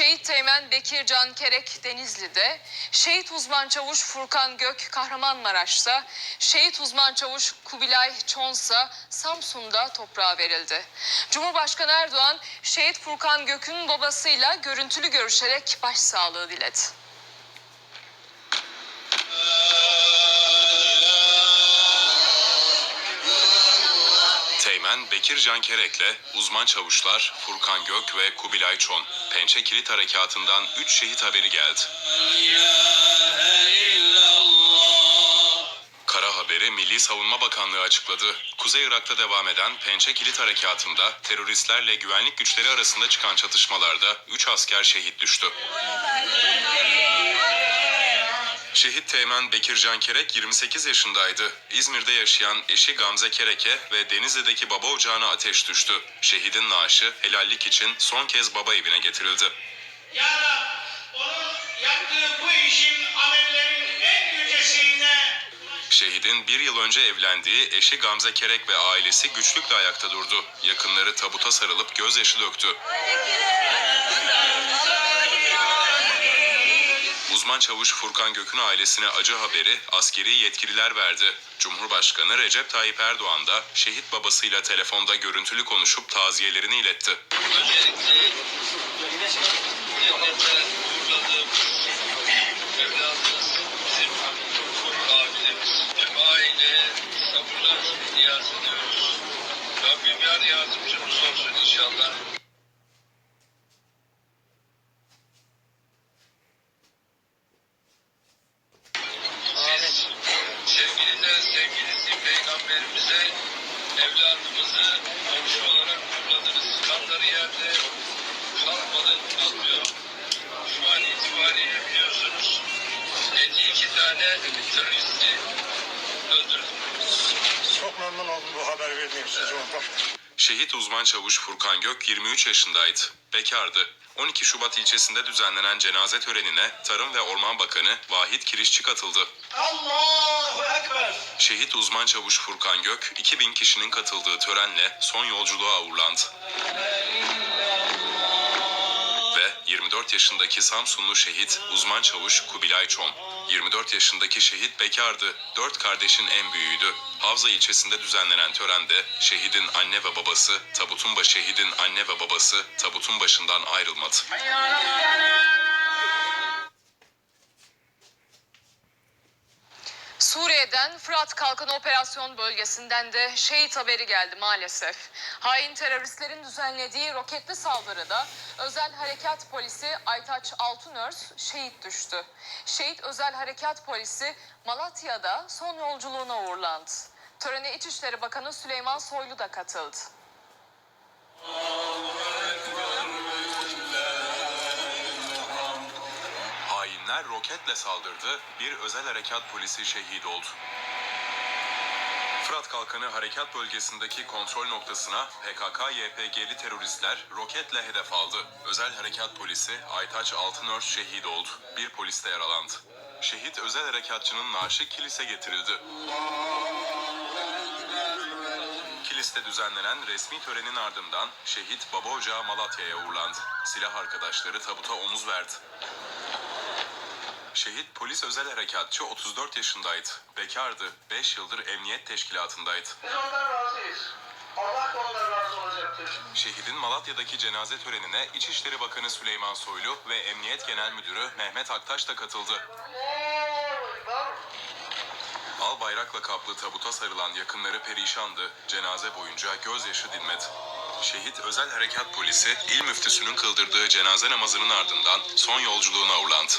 Şehit Teğmen Bekir Can Kerek Denizli'de, Şehit Uzman Çavuş Furkan Gök Kahramanmaraş'ta, Şehit Uzman Çavuş Kubilay Çonsa Samsun'da toprağa verildi. Cumhurbaşkanı Erdoğan, Şehit Furkan Gök'ün babasıyla görüntülü görüşerek başsağlığı diledi. Teğmen Bekir Can Kerek'le uzman çavuşlar Furkan Gök ve Kubilay Çon, Pençe Kilit Harekatı'ndan 3 şehit haberi geldi. Kara haberi Milli Savunma Bakanlığı açıkladı. Kuzey Irak'ta devam eden Pençe Kilit Harekatı'nda teröristlerle güvenlik güçleri arasında çıkan çatışmalarda 3 asker şehit düştü. Şehit Teğmen Bekircan Kerek 28 yaşındaydı. İzmir'de yaşayan eşi Gamze Kerek'e ve Denizli'deki baba ocağına ateş düştü. Şehidin naaşı helallik için son kez baba evine getirildi. Ya Rab, onun yaptığı bu işin amellerin en yücesine Şehidin bir yıl önce evlendiği eşi Gamze Kerek ve ailesi güçlükle ayakta durdu. Yakınları tabuta sarılıp gözyaşı döktü. Uzman çavuş Furkan Gök'ün ailesine acı haberi askeri yetkililer verdi. Cumhurbaşkanı Recep Tayyip Erdoğan da şehit babasıyla telefonda görüntülü konuşup taziyelerini iletti. Rabbim yar yardımcımız olsun inşallah. Komşu olarak uğurladınız. Kanları yerde kalmadı, kalmıyor. Şu an itibariyle biliyorsunuz 52 tane teröristi öldürdünüz. Çok memnun oldum bu haber verdiğim için Cumhurbaşkanım. Şehit uzman çavuş Furkan Gök 23 yaşındaydı. Bekardı. 12 Şubat ilçesinde düzenlenen cenaze törenine Tarım ve Orman Bakanı Vahit Kirişçi katıldı. Allahu Ekber. Şehit uzman çavuş Furkan Gök 2000 kişinin katıldığı törenle son yolculuğa uğurlandı. Ve 24 yaşındaki Samsunlu şehit uzman çavuş Kubilay Çom. 24 yaşındaki şehit bekardı. Dört kardeşin en büyüğüydü. Havza ilçesinde düzenlenen törende şehidin anne ve babası, tabutun başı şehidin anne ve babası tabutun başından ayrılmadı. Suriye'den Fırat Kalkan Operasyon Bölgesi'nden de şehit haberi geldi maalesef. Hain teröristlerin düzenlediği roketli saldırıda özel harekat polisi Aytaç Altınörs şehit düştü. Şehit özel harekat polisi Malatya'da son yolculuğuna uğurlandı. Törene İçişleri Bakanı Süleyman Soylu da katıldı. Hainler roketle saldırdı, bir özel harekat polisi şehit oldu. Fırat Kalkanı Harekat Bölgesi'ndeki kontrol noktasına PKK-YPG'li teröristler roketle hedef aldı. Özel Harekat Polisi Aytaç Altınörs şehit oldu. Bir polis de yaralandı. Şehit özel harekatçının naaşı kilise getirildi. Kilis'te düzenlenen resmi törenin ardından şehit baba ocağı Malatya'ya uğurlandı. Silah arkadaşları tabuta omuz verdi. Şehit polis özel harekatçı 34 yaşındaydı. Bekardı. 5 yıldır emniyet teşkilatındaydı. Biz ondan razıyız. Allah da ondan razı olacaktır. Şehidin Malatya'daki cenaze törenine İçişleri Bakanı Süleyman Soylu ve Emniyet Genel Müdürü Mehmet Aktaş da katıldı. Al bayrakla kaplı tabuta sarılan yakınları perişandı. Cenaze boyunca gözyaşı dinmedi. Şehit Özel Harekat Polisi il müftüsünün kıldırdığı cenaze namazının ardından son yolculuğuna uğurlandı.